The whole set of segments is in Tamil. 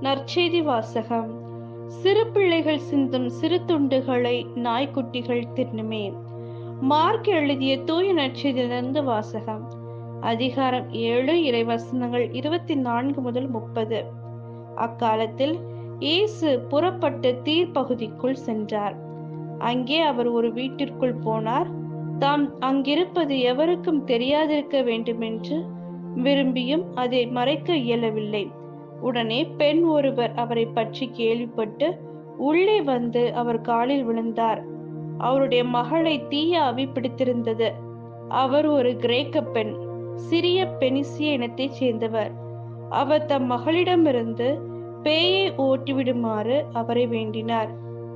நற்செய்தி வாசகம். சிறு பிள்ளைகள் சிந்தும் சிறு துண்டுகளை நாய்க்குட்டிகள் தின்னுமே. மார்க் எழுதிய தூய நற்செய்தியிலிருந்து வாசகம். அதிகாரம் ஏழு இறைவசனங்கள் இருபத்தி நான்கு முதல் முப்பது. அக்காலத்தில் இயேசு புறப்பட்டு தீர்ப்பகுதிக்குள் சென்றார். அங்கே அவர் ஒரு வீட்டிற்குள் போனார். தாம் அங்கிருப்பது எவருக்கும் தெரியாதிருக்க வேண்டுமென்று விரும்பியும் அதை மறைக்க இயலவில்லை. உடனே பெண் ஒருவர் அவரை பற்றி கேள்விப்பட்டு உள்ளே வந்து அவர் காலில் விழுந்தார். அவருடைய மகளை தீய ஆவி பிடித்திருந்தது. அவர் ஒரு கிரேக்க பெண் சிறிய பெனிசிய இனத்தைச் சேர்ந்தவர். அவர் தம் மகளிடமிருந்து பேயை ஓட்டிவிடுமாறு அவரை வேண்டினார்.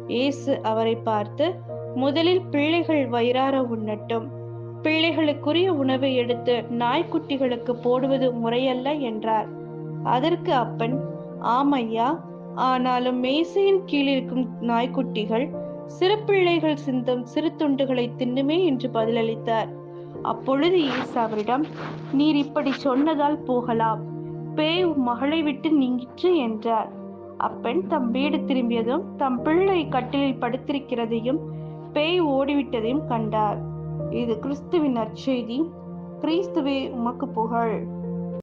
இயேசு அவரை பார்த்து முதலில் பிள்ளைகள் வயிறார உண்ணட்டும். பிள்ளைகளுக்குரிய உணவை எடுத்து நாய்க்குட்டிகளுக்கு போடுவது முறையல்ல என்றார். அதற்கு அப்பன் ஆமையா ஆனாலும் மேசையின் கீழ் இருக்கும் நாய்க்குட்டிகள் சிறு பிள்ளைகள் சிந்தும் சிறு துண்டுகளை தின்னுமே என்று பதிலளித்தார். அப்பொழுது இயேசு அவரிடம் நீர் இப்படி சொன்னதால் போகலாம். பேய் மகளை விட்டு நீங்கிற்று என்றார். அப்பெண் தம் வீடு திரும்பியதும் தம் பிள்ளை கட்டிலில் படுத்திருக்கிறதையும் பேய் ஓடிவிட்டதையும் கண்டார். இது கிறிஸ்துவின் நற்செய்தி. கிறிஸ்துவே உமக்கு புகழ்.